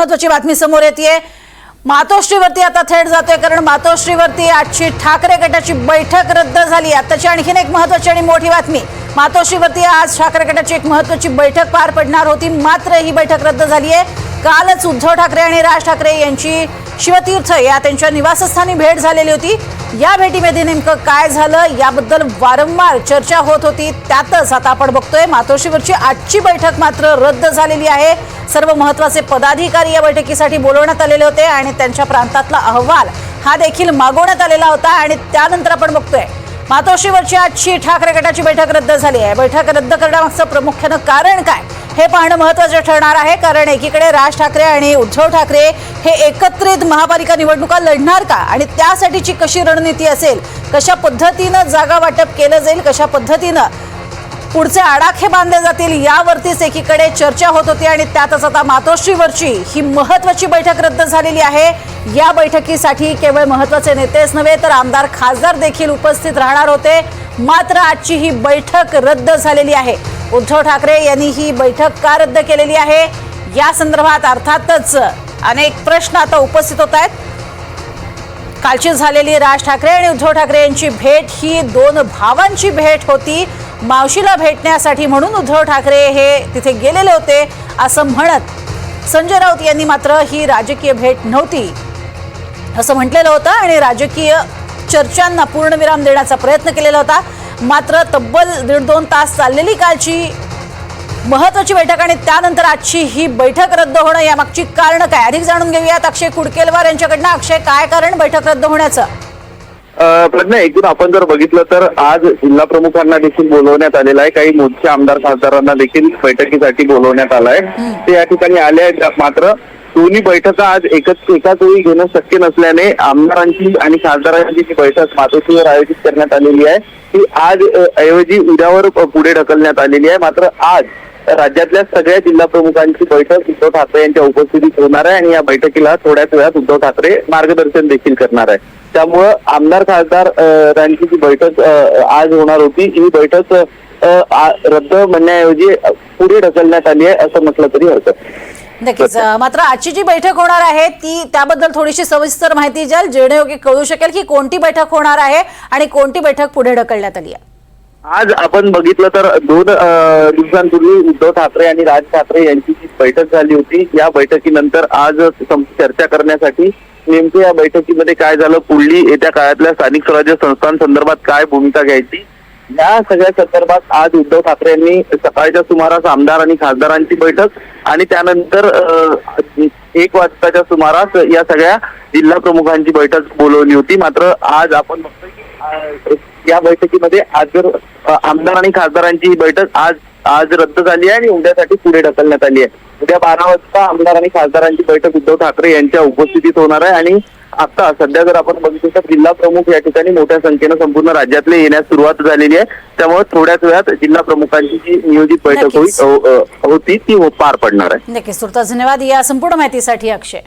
महत्वाची बातमी समोर येते मातोश्रीवरती आता थेट जातोय कारण मातोश्रीवरती आजची ठाकरे गटाची बैठक रद्द झाली. आताची आणखीन एक महत्वाची आणि मोठी बातमी. मातोश्रीवरती आज ठाकरे गटाची एक महत्वाची बैठक पार पडणार होती. मात्र ही बैठक रद्द झाली आहे. कालच उद्धव ठाकरे आणि राज ठाकरे यांची शिवतीर्थ या त्यांच्या निवासस्थानी भेट झालेली होती. या भेटीमध्ये नेमकं काय झालं याबद्दल वारंवार चर्चा होत होती. त्यातच आता आपण बघतोय मातोश्रीवरची आजची बैठक मात्र रद्द झालेली आहे. सर्व महत्त्वाचे पदाधिकारी या बैठकीसाठी बोलवण्यात आलेले होते आणि त्यांच्या प्रांतातला अहवाल हा देखील मागवण्यात आलेला होता आणि त्यानंतर आपण बघतोय मातोश्रीवरची आजची ठाकरे गटाची बैठक रद्द झाली आहे. बैठक रद्द करण्यामागचं प्रामुख्यानं कारण काय? हे पाहणं महत्वाचं ठरणार आहे कारण एकीकडे राज ठाकरे आणि उद्धव ठाकरे हे एकत्रित महापालिका निवडणुका लढणार का? आणि त्यासाठीची कशी रणनीती असेल? कशा पद्धतीनं जागा वाटप केलं जाईल? कशा पद्धतीनं पुढचे आडाखे बांधले जातील? यावरतीच एकीकडे चर्चा होत होती आणि त्यातच आता मातोश्रीवरची ही महत्वाची बैठक रद्द झालेली आहे. या बैठकीसाठी केवळ महत्त्वाचे नेतेच नव्हे तर आमदार खासदार देखील उपस्थित राहणार होते. मात्र आजची ही बैठक रद्द झालेली आहे. उद्धव ठाकरे यांनी ही बैठक का रद्द केलेली आहे? या संदर्भात अर्थातच अनेक प्रश्न आता उपस्थित होत आहेत. कालची झालेली राज ठाकरे आणि उद्धव ठाकरे यांची भेट ही दोन भावांची भेट होती. मावशीला भेटण्यासाठी म्हणून उद्धव ठाकरे हे तिथे गेलेले होते असं म्हणत संजय राऊत यांनी मात्र ही राजकीय भेट नव्हती. असं म्हटलेलं होतं आणि राजकीय चर्चांना पूर्णविराम देण्याचा प्रयत्न केलेला होता. मात्र तब्बल दीड दोन तास चाललेली कालची महत्वाची बैठक आणि त्यानंतर आजची ही बैठक रद्द होणं यामागची कारणं काय? अधिक जाणून घेऊयात अक्षय कुडकेलवार यांच्याकडनं. अक्षय काय कारण बैठक रद्द होण्याचं? प्रज्ञा एकूण आपण जर बघितलं तर आज जिल्हा प्रमुखांना देखील बोलवण्यात आलेलं आहे. काही मोठे आमदार खासदारांना देखील बैठकीसाठी बोलवण्यात आलं आहे. ते या ठिकाणी आले आहेत. मात्र दोन्ही बैठका आज एकच एकाच वेळी घेणं शक्य नसल्याने आमदारांची आणि खासदारांची जी बैठक मातोश्रीवर आयोजित करण्यात आलेली आहे ती आज ऐवजी उद्यावर पुढे ढकलण्यात आलेली आहे. मात्र आज राज्यातल्या सगळ्या जिल्हा प्रमुखांची बैठक उद्धव ठाकरे यांच्या उपस्थितीत होणार आहे आणि या बैठकीला थोड्याच वेळात उद्धव ठाकरे मार्गदर्शन देखील करणार आहे. त्यामुळं आमदार खासदार यांची बैठक आज होणार होती ही बैठक रद्द म्हणण्याऐवजी पुढे ढकलण्यात आली आहे असं म्हटलं तरी हरकत नक्कीच मात्र आजची जी बैठक होणार आहे ती त्याबद्दल थोडीशी सविस्तर माहिती द्याल जेणेयोग्य कळू शकेल की कोणती बैठक होणार आहे आणि कोणती बैठक पुढे ढकलण्यात आली आहे. आज आपण बघितलं तर दोन दिवसांपूर्वी उद्धव ठाकरे आणि राज ठाकरे यांची जी बैठक झाली होती या बैठकीनंतर आज चर्चा करण्यासाठी नेमकं या बैठकीमध्ये काय झालं? पुढली येत्या काळातल्या स्थानिक स्वराज्य संस्थांसंदर्भात काय भूमिका घ्यायची? या सगळ्या संदर्भात आज उद्धव ठाकरे यांनी सकाळच्या सुमारास आमदार आणि खासदारांची बैठक आणि त्यानंतर एक वाजताच्या सुमारास या सगळ्या जिल्हा प्रमुखांची बैठक बोलवली होती. मात्र आज आपण बघतोय की या बैठकीमध्ये आज जर आमदार आणि खासदारांची ही बैठक आज आज रद्द झाली आहे आणि उद्यासाठी पुढे ढकलण्यात आली आहे. उद्या बारा वाजता आमदार आणि खासदारांची बैठक उद्धव ठाकरे यांच्या उपस्थितीत होणार आहे आणि आता सध्या जर आपण बघितलं तर जिल्हा प्रमुख या ठिकाणी मोठ्या संख्येनं संपूर्ण राज्यातले येण्यास सुरुवात झालेली आहे. त्यामुळे थोड्याच वेळात जिल्हा प्रमुखांची जी नियोजित बैठक होई नक्कीच. अ, अ, होती ती हो- पार पडणार आहे. नक्कीच. धन्यवाद. या संपूर्ण माहितीसाठी अक्षय.